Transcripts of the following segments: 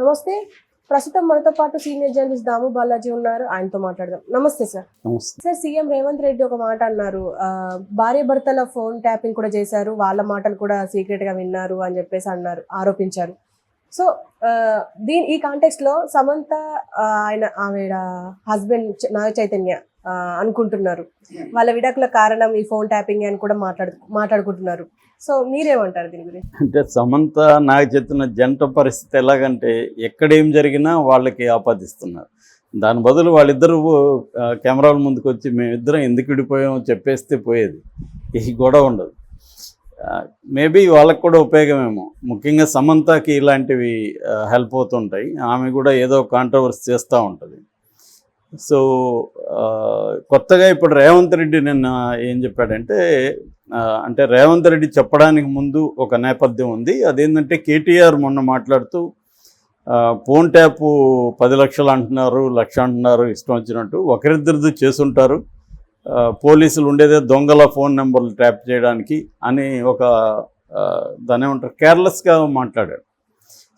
నమస్తే. ప్రస్తుతం మనతో పాటు సీనియర్ జర్నలిస్ట్ దాము బాలాజీ ఉన్నారు. ఆయనతో మాట్లాడదాం. నమస్తే sir. Sir CM Revanth Reddy ఒక మాట అన్నారు. భార్య భర్తల ఫోన్ ట్యాపింగ్ కూడా చేశారు. వాళ్ళ మాటలు కూడా సీక్రెట్గా విన్నారు అని చెప్పేసి అన్నారు ఆరోపించారు. సో దీని ఈ కాంటెక్స్ట్లో సమంత ఆయన ఆవిడ హస్బెండ్ నాగ చైతన్య అనుకుంటున్నారు. వాళ్ళ విడాకుల కారణం ఈ ఫోన్ ట్యాపింగ్ అని కూడా మాట్లాడు మాట్లాడుకుంటున్నారు. సో మీరేమంటారు దీని గురించి? అంటే సమంత నాకు చెప్తున్న జంట పరిస్థితి ఎలాగంటే ఎక్కడేం జరిగినా వాళ్ళకి ఆపాదిస్తున్నారు. దాని బదులు వాళ్ళిద్దరూ కెమెరాల ముందుకు వచ్చి మేమిద్దరం ఎందుకు విడిపోయామో చెప్పేస్తే పోయేది. ఈ గొడవ ఉండదు. మేబీ వాళ్ళకి కూడా ఉపయోగమేమో. ముఖ్యంగా సమంతకి ఇలాంటివి హెల్ప్ అవుతుంటాయి. ఆమె కూడా ఏదో కాంట్రవర్సీ చేస్తూ ఉంటుంది. సో కొత్తగా ఇప్పుడు రేవంత్ రెడ్డి నిన్న ఏం చెప్పాడంటే అంటే రేవంత్ రెడ్డి చెప్పడానికి ముందు ఒక నేపథ్యం ఉంది. అదేంటంటే కేటీఆర్ మొన్న మాట్లాడుతూ ఫోన్ ట్యాప్ పది లక్షలు అంటున్నారు లక్ష అంటున్నారు ఇష్టం వచ్చినట్టు. ఒకరిద్దరిది చేసుంటారు. పోలీసులు ఉండేదే దొంగల ఫోన్ నెంబర్లు ట్యాప్ చేయడానికి అని ఒక దాని ఏమంటారు కేర్లెస్గా మాట్లాడాడు.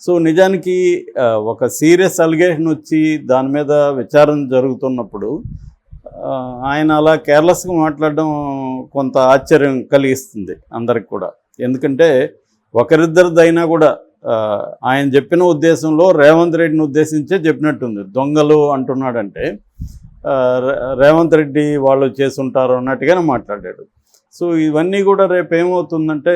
సో నిజానికి ఒక సీరియస్ అలిగేషన్ వచ్చి దాని మీద విచారణ జరుగుతున్నప్పుడు ఆయన అలా కేర్లెస్గా మాట్లాడడం కొంత ఆశ్చర్యం కలిగిస్తుంది అందరికి కూడా. ఎందుకంటే ఒకరిద్దరిదైనా కూడా ఆయన చెప్పిన ఉద్దేశంలో రేవంత్ రెడ్డిని ఉద్దేశించే చెప్పినట్టుంది. దొంగలు అంటున్నాడంటే రే- రేవంత్ రెడ్డి వాళ్ళు చేసుంటారు అన్నట్టుగానే మాట్లాడాడు. సో ఇవన్నీ కూడా రేపు ఏమవుతుందంటే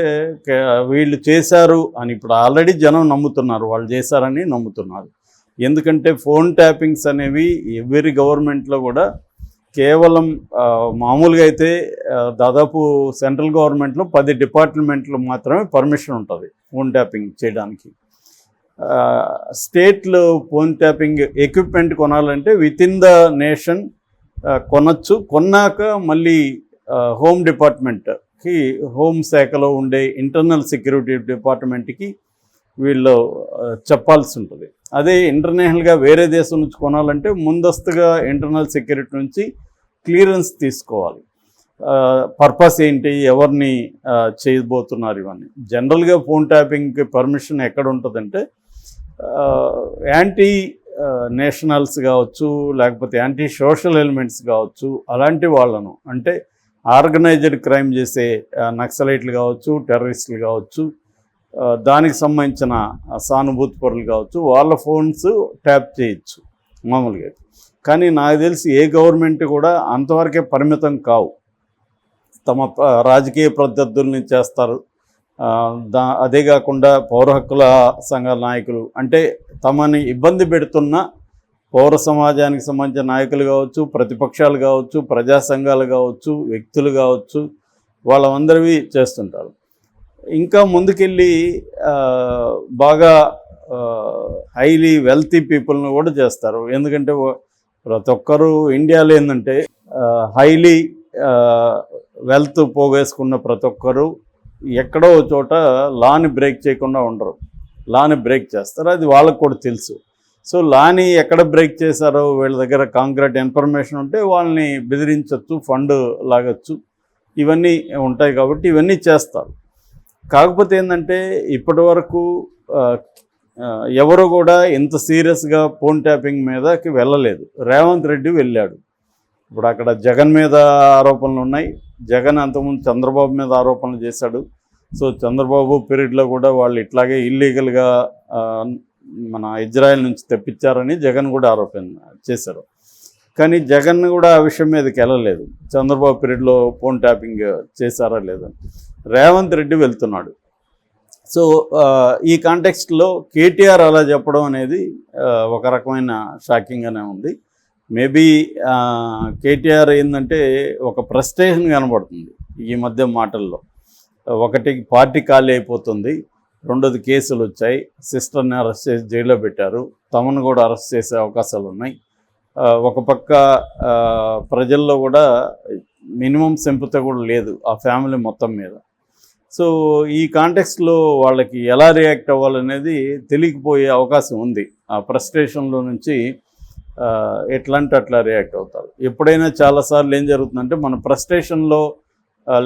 వీళ్ళు చేశారు అని ఇప్పుడు ఆల్రెడీ జనం నమ్ముతున్నారు వాళ్ళు చేశారని నమ్ముతున్నారు. ఎందుకంటే ఫోన్ ట్యాపింగ్స్ అనేవి ఎవరి గవర్నమెంట్లో కూడా కేవలం మామూలుగా అయితే దాదాపు సెంట్రల్ గవర్నమెంట్లో పది డిపార్ట్మెంట్లు మాత్రమే పర్మిషన్ ఉంటుంది ఫోన్ ట్యాపింగ్ చేయడానికి. స్టేట్లో ఫోన్ ట్యాపింగ్ ఎక్విప్మెంట్ కొనాలంటే విత్ ఇన్ ద నేషన్ కొనచ్చు. కొన్నాక మళ్ళీ హోమ్ డిపార్ట్మెంట్కి హోమ్ శాఖలో ఉండే ఇంటర్నల్ సెక్యూరిటీ డిపార్ట్మెంట్కి వీళ్ళు చెప్పాల్సి ఉంటుంది. అదే ఇంటర్నేషనల్గా వేరే దేశం నుంచి కొనాలంటే ముందస్తుగా ఇంటర్నల్ సెక్యూరిటీ నుంచి క్లియరెన్స్ తీసుకోవాలి. పర్పస్ ఏంటి ఎవరిని చేయబోతున్నారు ఇవన్నీ. జనరల్గా ఫోన్ ట్యాపింగ్కి పర్మిషన్ ఎక్కడ ఉంటుందంటే యాంటీ నేషనల్స్ కావచ్చు లేకపోతే యాంటీ సోషల్ ఎలిమెంట్స్ కావచ్చు అలాంటి వాళ్ళను. అంటే ఆర్గనైజ్డ్ క్రైమ్ చేసే నక్సలైట్లు కావచ్చు టెర్రరిస్టులు కావచ్చు దానికి సంబంధించిన సానుభూతి పరులు కావచ్చు వాళ్ళ ఫోన్స్ ట్యాప్ చేయొచ్చు మామూలుగా. కానీ నాకు తెలిసి ఏ గవర్నమెంట్ కూడా అంతవరకే పరిమితం కావు. తమ రాజకీయ ప్రత్యర్థుల్ని చేస్తారు. దా అదే కాకుండా పౌర హక్కుల సంఘాల నాయకులు. అంటే తమని ఇబ్బంది పెడుతున్న పౌర సమాజానికి సంబంధించిన నాయకులు కావచ్చు ప్రతిపక్షాలు కావచ్చు ప్రజా సంఘాలు కావచ్చు వ్యక్తులు కావచ్చు వాళ్ళందరివి చేస్తుంటారు. ఇంకా ముందుకెళ్ళి బాగా హైలీ వెల్తీ పీపుల్ని కూడా చేస్తారు. ఎందుకంటే ప్రతి ఒక్కరూ ఇండియాలో ఏంటంటే హైలీ వెల్త్ పోగేసుకున్న ప్రతి ఒక్కరూ ఎక్కడో చోట లాని బ్రేక్ చేయకుండా ఉండరు. లాని బ్రేక్ చేస్తారు. అది వాళ్ళకు కూడా తెలుసు. సో లాని ఎక్కడ బ్రేక్ చేశారో వీళ్ళ దగ్గర కాంక్రీట్ ఇన్ఫర్మేషన్ ఉంటే వాళ్ళని బెదిరించవచ్చు ఫండ్ లాగచ్చు. ఇవన్నీ ఉంటాయి కాబట్టి ఇవన్నీ చేస్తారు. కాకపోతే ఏంటంటే ఇప్పటి వరకు ఎవరు కూడా ఇంత సీరియస్గా ఫోన్ ట్యాపింగ్ మీదకి వెళ్ళలేదు. రేవంత్ రెడ్డి వెళ్ళాడు. ఇప్పుడు అక్కడ జగన్ మీద ఆరోపణలు ఉన్నాయి. జగన్ అంతకుముందు చంద్రబాబు మీద ఆరోపణలు చేశాడు. సో చంద్రబాబు పీరియడ్లో కూడా వాళ్ళు ఇట్లాగే ఇల్లీగల్గా మన ఇజ్రాయెల్ నుంచి తెప్పించారని జగన్ కూడా ఆరోపణ చేశారు. కానీ జగన్ కూడా ఆ విషయం మీదకి వెళ్ళలేదు. చంద్రబాబు పీరియడ్లో ఫోన్ ట్యాపింగ్ చేశారా లేదా? రేవంత్ రెడ్డి వెళ్తున్నాడు. సో ఈ కాంటెక్స్ట్లో కేటీఆర్ అలా చెప్పడం అనేది ఒక రకమైన షాకింగ్గానే ఉంది. మేబీ కేటీఆర్ ఏంటంటే ఒక ఫ్రస్ట్రేషన్ కనబడుతుంది ఈ మధ్య మాటల్లో. ఒకటి పార్టీ ఖాళీ అయిపోతుంది. రెండోది కేసులు వచ్చాయి. సిస్టర్ని అరెస్ట్ చేసి జైల్లో పెట్టారు. తమను కూడా అరెస్ట్ చేసే అవకాశాలు ఉన్నాయి. ఒక పక్క ప్రజల్లో కూడా మినిమం సింపతి కూడా లేదు ఆ ఫ్యామిలీ మొత్తం మీద. సో ఈ కాంటెక్స్లో వాళ్ళకి ఎలా రియాక్ట్ అవ్వాలనేది తెలియకపోయే అవకాశం ఉంది. ఆ ఫ్రస్ట్రేషన్లో నుంచి ఎట్లాంటి ఎట్లా అంటే అట్లా రియాక్ట్ అవుతారు. ఎప్పుడైనా చాలాసార్లు ఏం జరుగుతుందంటే మన ఫ్రస్ట్రేషన్లో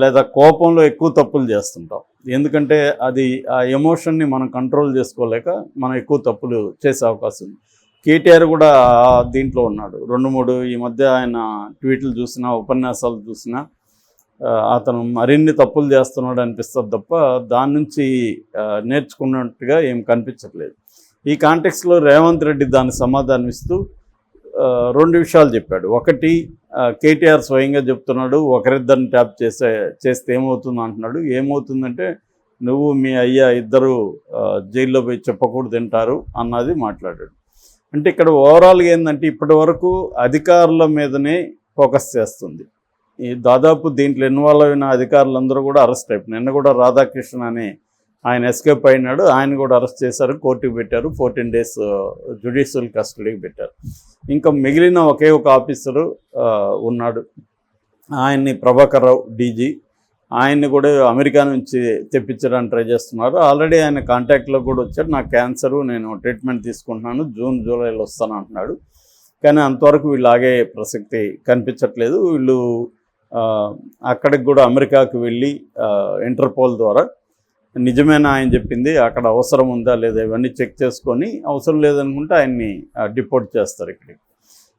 లేదా కోపంలో ఎక్కువ తప్పులు చేస్తుంటాం. ఎందుకంటే అది ఆ ఎమోషన్ని మనం కంట్రోల్ చేసుకోలేక మనం ఎక్కువ తప్పులు చేసే అవకాశం. ఉంది కేటీఆర్ కూడా దీంట్లో ఉన్నాడు. రెండు మూడు ఈ మధ్య ఆయన ట్వీట్లు చూసినా ఉపన్యాసాలు చూసినా అతను మరిన్ని తప్పులు చేస్తున్నాడు అనిపిస్తుంది తప్ప దాని నుంచి నేర్చుకున్నట్టుగా ఏం కనిపించట్లేదు. ఈ కాంటెక్స్లో రేవంత్ రెడ్డి దాని సమాధానం ఇస్తూ రెండు విషయాలు చెప్పాడు. ఒకటి కేటీఆర్ స్వయంగా చెప్తున్నాడు ఒకరిద్దరిని ట్యాప్ చేసే చేస్తే ఏమవుతుంది అంటున్నాడు. ఏమవుతుందంటే నువ్వు మీ అయ్యా ఇద్దరు జైల్లో పోయి చెప్పకూడదు తింటారు అన్నది మాట్లాడాడు. అంటే ఇక్కడ ఓవరాల్గా ఏంటంటే ఇప్పటి వరకు అధికారుల మీదనే ఫోకస్ చేస్తుంది. ఈ దాదాపు దీంట్లో ఇన్వాల్వ్ అయిన అధికారులందరూ కూడా అరెస్ట్ అయిపోయి నిన్న కూడా రాధాకృష్ణ అనే ఆయన ఎస్కేప్ అయినాడు. ఆయన కూడా అరెస్ట్ చేశారు. కోర్టుకు పెట్టారు. ఫోర్టీన్ డేస్ జుడిషియల్ కస్టడీకి పెట్టారు. ఇంకా మిగిలిన ఒకే ఒక ఆఫీసరు ఉన్నాడు. ఆయన్ని ప్రభాకర్ రావు డీజీ. ఆయన్ని కూడా అమెరికా నుంచి తెప్పించడానికి ట్రై చేస్తున్నారు. ఆల్రెడీ ఆయన కాంటాక్ట్లో కూడా వచ్చాడు. నాకు క్యాన్సరు నేను ట్రీట్మెంట్ తీసుకుంటున్నాను. జూన్ జూలైలో వస్తాను అంటున్నాడు. కానీ అంతవరకు వీళ్ళు ఆగే ప్రసక్తి కనిపించట్లేదు. వీళ్ళు అక్కడికి కూడా అమెరికాకి వెళ్ళి ఇంటర్పోల్ ద్వారా నిజమేనా ఆయన చెప్పింది అక్కడ అవసరం ఉందా లేదా ఇవన్నీ చెక్ చేసుకొని అవసరం లేదనుకుంటే ఆయన్ని డిపోర్ట్ చేస్తారు ఇక్కడికి.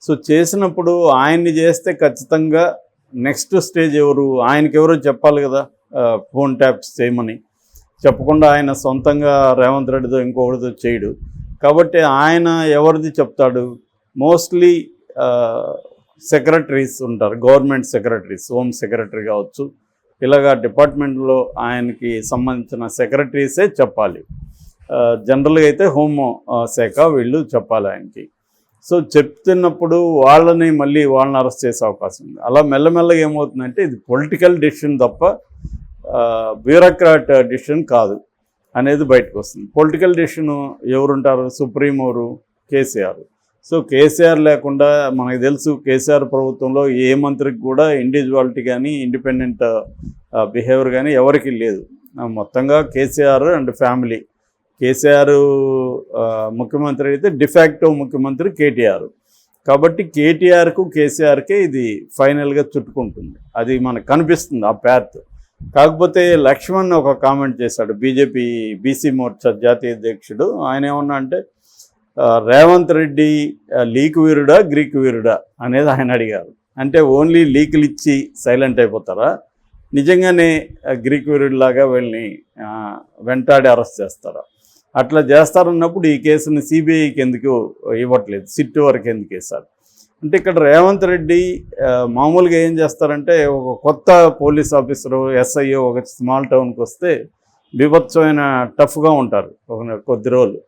సో చేసినప్పుడు ఆయన్ని చేస్తే ఖచ్చితంగా నెక్స్ట్ స్టేజ్ ఎవరు ఆయనకి ఎవరో చెప్పాలి కదా ఫోన్ ట్యాప్స్ చేయమని. చెప్పకుండా ఆయన సొంతంగా రేవంత్ రెడ్డితో ఇంకొకటితో చేయడు. కాబట్టి ఆయన ఎవరిది చెప్తాడు మోస్ట్లీ సెక్రటరీస్ ఉంటారు గవర్నమెంట్ సెక్రటరీస్ హోమ్ సెక్రటరీ కావచ్చు ఇలాగా డిపార్ట్మెంట్లో ఆయనకి సంబంధించిన సెక్రటరీసే చెప్పాలి. జనరల్గా అయితే హోమ్ శాఖ వీళ్ళు చెప్పాలి ఆయనకి. సో చెప్తున్నప్పుడు వాళ్ళని మళ్ళీ వాళ్ళని అరెస్ట్ చేసే అవకాశం ఉంది. అలా మెల్లమెల్లగా ఏమవుతుందంటే ఇది పొలిటికల్ డిసిషన్ తప్ప బ్యూరోక్రాట్ డిసిషన్ కాదు అనేది బయటకు వస్తుంది. పొలిటికల్ డిసిషన్ ఎవరుంటారు? సుప్రీం ఎవరు కేసీఆర్. సో కేసీఆర్ లేకుండా మనకు తెలుసు కేసీఆర్ ప్రభుత్వంలో ఏ మంత్రికి కూడా ఇండివిజువాలిటీ కానీ ఇండిపెండెంట్ బిహేవియర్ కానీ ఎవరికి లేదు. మొత్తంగా కేసీఆర్ అండ్ ఫ్యామిలీ. కేసీఆర్ ముఖ్యమంత్రి అయితే డిఫాక్టో ముఖ్యమంత్రి కేటీఆర్. కాబట్టి కేటీఆర్కు కేసీఆర్కే ఇది ఫైనల్గా చుట్టుకుంటుంది. అది మనకు కనిపిస్తుంది ఆ ప్యాత్ కాకపోతే లక్ష్మణ్ ఒక కామెంట్ చేశాడు. బీజేపీ బీసీ మోర్చా జాతీయ అధ్యక్షుడు. ఆయన ఏమన్నా అంటే రేవంత్ రెడ్డి లీక్ వీరుడా గ్రీక్ వీరుడా అనేది ఆయన అడిగారు. అంటే ఓన్లీ లీకులు ఇచ్చి సైలెంట్ అయిపోతారా? నిజంగానే గ్రీక్ వీరుడిలాగా వీళ్ళని వెంటాడి అరెస్ట్ చేస్తారా? అట్లా చేస్తారన్నప్పుడు ఈ కేసుని సిబిఐకి ఎందుకు ఇవ్వట్లేదు? సిట్ వరకు ఎందుకు వేశారు? అంటే ఇక్కడ రేవంత్ రెడ్డి మామూలుగా ఏం చేస్తారంటే ఒక కొత్త పోలీస్ ఆఫీసరు ఎస్ఐఓ ఒక స్మాల్ టౌన్కి వస్తే బీభత్సమైన టఫ్గా ఉంటారు ఒక కొద్ది రోజులు.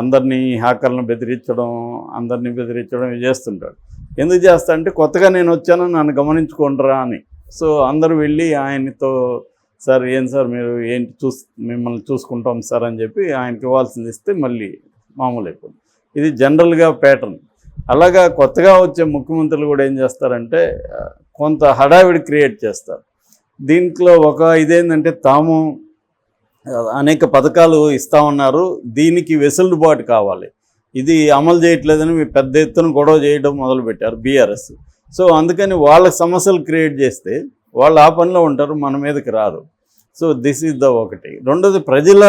అందరినీ హ్యాకర్లను బెదిరించడం అందరినీ బెదిరించడం చేస్తుంటాడు. ఎందుకు చేస్తా అంటే కొత్తగా నేను వచ్చాను నన్ను గమనించుకుంటారా అని. సో అందరూ వెళ్ళి ఆయనతో సార్ ఏం సార్ మీరు ఏంటి చూస్ మిమ్మల్ని చూసుకుంటాం సార్ అని చెప్పి ఆయనకి ఇవ్వాల్సింది ఇస్తే మళ్ళీ మామూలు అయిపోతుంది ఇది జనరల్గా ప్యాటర్న్. అలాగా కొత్తగా వచ్చే ముఖ్యమంత్రులు కూడా ఏం చేస్తారంటే కొంత హడావిడి క్రియేట్ చేస్తారు. దీంట్లో ఒక ఇదేంటంటే తాము అనేక పథకాలు ఇస్తా ఉన్నారు. దీనికి వెసులుబాటు కావాలి. ఇది అమలు చేయట్లేదని మీ పెద్ద ఎత్తున గొడవ చేయడం మొదలుపెట్టారు బీఆర్ఎస్. సో అందుకని వాళ్ళ సమస్యలు క్రియేట్ చేస్తే వాళ్ళు ఆ పనిలో ఉంటారు మన మీదకి రారు. సో దిస్ ఈజ్ ద ఒకటి. రెండోది ప్రజల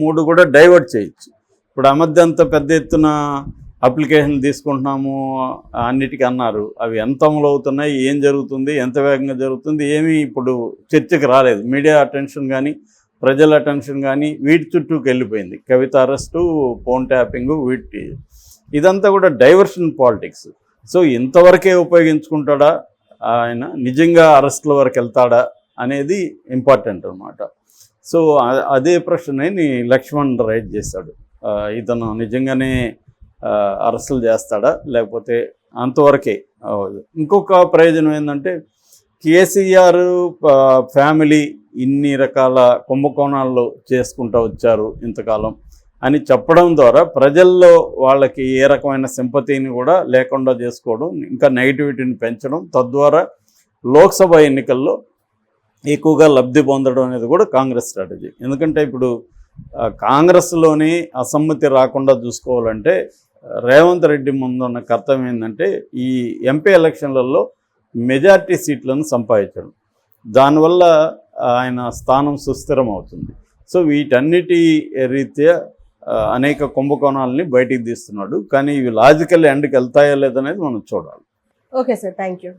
మూడు కూడా డైవర్ట్ చేయొచ్చు. ఇప్పుడు ఆ మధ్య అంత పెద్ద ఎత్తున అప్లికేషన్ తీసుకుంటున్నాము అన్నిటికీ అన్నారు. అవి ఎంత అమలు అవుతున్నాయి ఏం జరుగుతుంది ఎంత వేగంగా జరుగుతుంది ఏమీ ఇప్పుడు చర్చకు రాలేదు. మీడియా అటెన్షన్ కానీ ప్రజల అటెన్షన్ కానీ వీటి చుట్టూకి వెళ్ళిపోయింది కవిత అరెస్టు ఫోన్ ట్యాపింగ్ వీటి ఇదంతా కూడా డైవర్షన్ పాలిటిక్స్ సో ఇంతవరకే ఉపయోగించుకుంటాడా? ఆయన నిజంగా అరెస్ట్ల వరకు వెళ్తాడా? అనేది ఇంపార్టెంట్ అనమాట సో అదే అదే ప్రశ్నని లక్ష్మణ్ రైట్ చేశాడు. ఇతను నిజంగానే అరెస్టులు చేస్తాడా? లేకపోతే అంతవరకే? ఇంకొక ప్రయోజనం ఏంటంటే కేసీఆర్ ఫ్యామిలీ ఇన్ని రకాల కుంభకోణాల్లో చేసుకుంటూ వచ్చారు ఇంతకాలం అని చెప్పడం ద్వారా ప్రజల్లో వాళ్ళకి ఏ రకమైన సింపతిని కూడా లేకుండా చేసుకోవడం ఇంకా నెగిటివిటీని పెంచడం తద్వారా లోక్సభ ఎన్నికల్లో ఎక్కువగా లబ్ధి పొందడం అనేది కూడా కాంగ్రెస్ స్ట్రాటజీ. ఎందుకంటే ఇప్పుడు కాంగ్రెస్లోని అసమ్మతి రాకుండా చూసుకోవాలంటే రేవంత్ రెడ్డి ముందున్న కర్తవ్యం ఏంటంటే ఈ ఎంపీ ఎలక్షన్లలో మెజార్టీ సీట్లను సంపాదించడం. దానివల్ల ఆయన స్థానం సుస్థిరం అవుతుంది. సో వీటన్నిటి రీత్యా అనేక కుంభకోణాలని బయటికి తీస్తున్నాడు. కానీ ఇవి లాజికల్ ఎండ్కి వెళ్తాయో లేదనేది మనం చూడాలి. Okay sir. Thank you